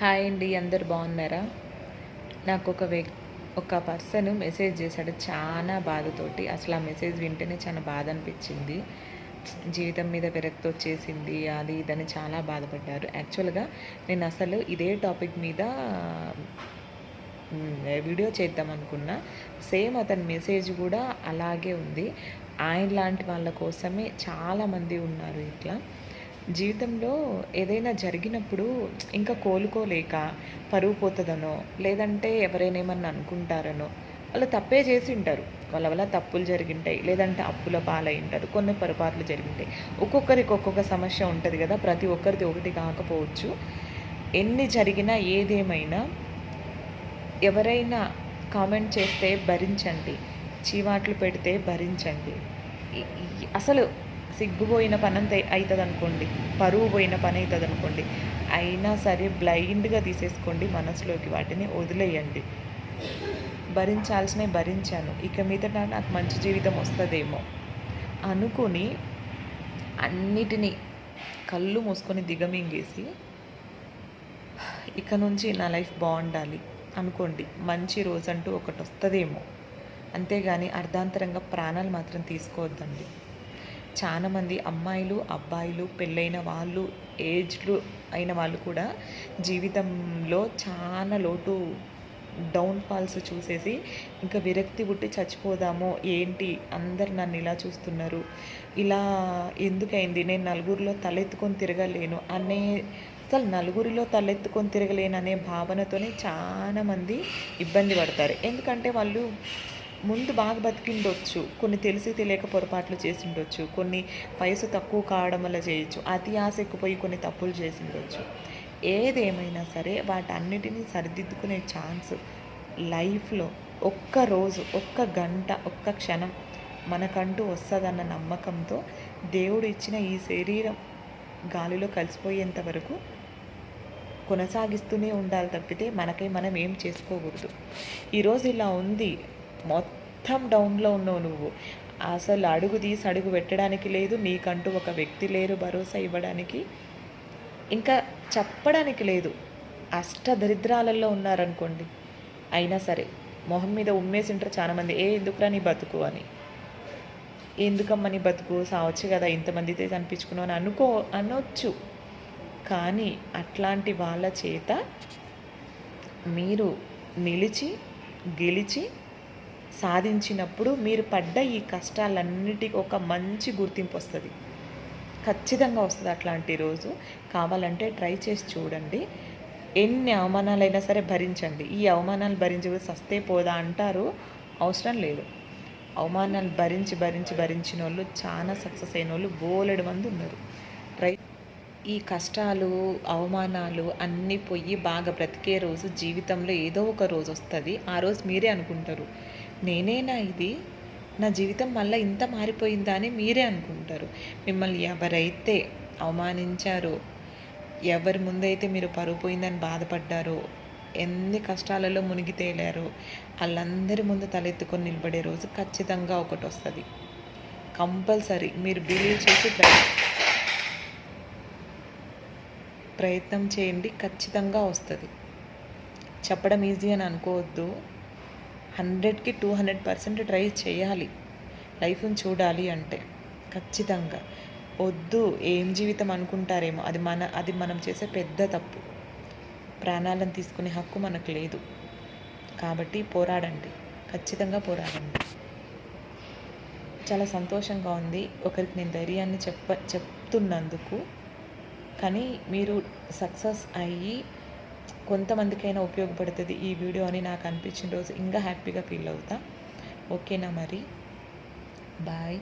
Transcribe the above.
Hi అండి అందరు బాగున్నారా? నాకు ఒక వ్యక్ ఒక పర్సన్ మెసేజ్ చేశాడు చాలా బాధతోటి. అసలు ఆ మెసేజ్ వింటేనే చాలా బాధ అనిపించింది జీవితం మీద విరక్తి వచ్చేసింది అది ఇదని చాలా బాధపడ్డారు. యాక్చువల్గా నేను అసలు ఇదే టాపిక్ మీద వీడియో చేద్దాం అనుకున్నా. సేమ్ అతని మెసేజ్ కూడా అలాగే ఉంది. ఆయన లాంటి వాళ్ళ కోసమే చాలామంది ఉన్నారు ఇట్లా. జీవితంలో ఏదైనా జరిగినప్పుడు ఇంకా కోలుకోలేక పరువు పోతుందనో లేదంటే ఎవరైనా ఏమన్నా అనుకుంటారనో వాళ్ళు తప్పే చేసి ఉంటారు. వాళ్ళ వల్ల తప్పులు జరిగింటాయి లేదంటే అప్పుల పాలై ఉంటారు కొన్ని పొరపాట్లు జరిగింటాయి. ఒక్కొక్కరికి ఒక్కొక్క సమస్య ఉంటుంది కదా ప్రతి ఒక్కరిది ఒకటి కాకపోవచ్చు. ఎన్ని జరిగినా ఏదేమైనా ఎవరైనా కామెంట్ చేస్తే భరించండి. చీవాట్లు పెడితే భరించండి. అసలు సిగ్గుపోయిన పని అంత అవుతుంది అనుకోండి పరువు పోయిన పని అవుతుంది అనుకోండి అయినా సరే బ్లైండ్గా తీసేసుకోండి మనసులోకి వాటిని వదిలేయండి. భరించాల్సినవి భరించాను ఇక మీదట నాకు మంచి జీవితం వస్తుందేమో అనుకుని అన్నిటినీ కళ్ళు మూసుకొని దిగమింగేసి ఇక నుంచి నా లైఫ్ బాగుండాలి అనుకోండి మంచి రోజంటూ ఒకటి వస్తుందేమో అంతేగాని అర్ధాంతరంగా ప్రాణాలు మాత్రం తీసుకోవద్దండి. చాలామంది అమ్మాయిలు అబ్బాయిలు పెళ్ళైన వాళ్ళు ఏజ్లు అయిన వాళ్ళు కూడా జీవితంలో చాలా లోటు డౌన్ ఫాల్స్ చూసేసి ఇంకా విరక్తి పుట్టి చచ్చిపోదామో ఏంటి అందరు నన్ను ఇలా చూస్తున్నారు ఇలా ఎందుకైంది నేను నలుగురిలో తలెత్తుకొని తిరగలేను అనే అసలు నలుగురిలో తలెత్తుకొని తిరగలేను అనే భావనతోనే చాలామంది ఇబ్బంది పడతారు. ఎందుకంటే వాళ్ళు ముందు బాగా బతికిండొచ్చు. కొన్ని తెలిసి తెలియక పొరపాట్లు చేసిండొచ్చు. కొన్ని వయసు తక్కువ కావడం వల్ల చేయొచ్చు. అతి ఆశ ఎక్కుపోయి కొన్ని తప్పులు చేసిండొచ్చు. ఏదేమైనా సరే వాటన్నిటినీ సరిదిద్దుకునే ఛాన్స్ లైఫ్లో ఒక్క రోజు ఒక్క గంట ఒక్క క్షణం మనకంటూ వస్తుందన్న నమ్మకంతో దేవుడు ఇచ్చిన ఈ శరీరం గాలిలో కలిసిపోయేంత వరకు కొనసాగిస్తూనే ఉండాలి తప్పితే మనకై మనం ఏం చేసుకోకూడదు. ఈరోజు ఇలా ఉంది. మొత్తం డౌన్లో ఉన్నావు నువ్వు. అసలు అడుగు తీసి అడుగు పెట్టడానికి లేదు నీకంటూ ఒక వ్యక్తి లేరు భరోసా ఇవ్వడానికి. ఇంకా చెప్పడానికి లేదు. అష్టదరిద్రాలలో ఉన్నారనుకోండి. అయినా సరే మొహం మీద ఉమ్మేసింటారు చాలామంది. ఏ ఎందుకురా నీ బతుకు? అని. ఎందుకమ్మా నీ బతుకు? సావచ్చు కదా ఇంతమందితో కనిపించుకున్నావు అని అనుకో అనొచ్చు. కానీ అట్లాంటి వాళ్ళ చేత మీరు నిలిచి గెలిచి సాధించినప్పుడు మీరు పడ్డ ఈ కష్టాలన్నిటికీ ఒక మంచి గుర్తింపు వస్తుంది. ఖచ్చితంగా వస్తుంది అట్లాంటి రోజు. కావాలంటే ట్రై చేసి చూడండి. ఎన్ని అవమానాలైనా సరే భరించండి. ఈ అవమానాలు భరించి సస్తే పోదా అంటారు? అవసరం లేదు. అవమానాలు భరించి భరించి భరించిన వాళ్ళు చాలా సక్సెస్ అయిన వాళ్ళు బోలెడు మంది ఉన్నారు. ట్రై ఈ కష్టాలు అవమానాలు అన్నీ పోయి బాగా బ్రతికే రోజు జీవితంలో ఏదో ఒక రోజు వస్తుంది. ఆ రోజు మీరే అనుకుంటారు. నేనేనా ఇది? నా జీవితం మళ్ళీ ఇంత మారిపోయిందా అని మీరే అనుకుంటారు. మిమ్మల్ని ఎవరైతే అవమానించారో ఎవరి ముందైతే మీరు పరువు పోయిందని బాధపడ్డారో ఎన్ని కష్టాలలో మునిగి తేలారో వాళ్ళందరి ముందు తలెత్తుకొని నిలబడే రోజు ఖచ్చితంగా ఒకటి వస్తుంది. కంపల్సరీ మీరు బిలీవ్ చేసి ప్రయత్నం ప్రయత్నం చేయండి ఖచ్చితంగా వస్తుంది. చెప్పడం ఈజీ అని అనుకోవద్దు. హండ్రెడ్కి టూ హండ్రెడ్ పర్సెంట్ ట్రై చేయాలి. లైఫ్ని చూడాలి అంటే ఖచ్చితంగా. వద్దు ఏం జీవితం అనుకుంటారేమో అది మన అది మనం చేసే పెద్ద తప్పు. ప్రాణాలను తీసుకునే హక్కు మనకు లేదు. కాబట్టి పోరాడండి ఖచ్చితంగా పోరాడండి. చాలా సంతోషంగా ఉంది. ఒకరికి నేను ధైర్యాన్ని చెప్ప చెప్తున్నందుకు కానీ మీరు సక్సెస్ అయ్యి కొంతమందికైనా ఉపయోగపడుతుంది ఈ వీడియో అని నాకు అనిపించిన రోజు ఇంకా హ్యాపీగా ఫీల్ అవుతా. ఓకేనా మరి? బాయ్.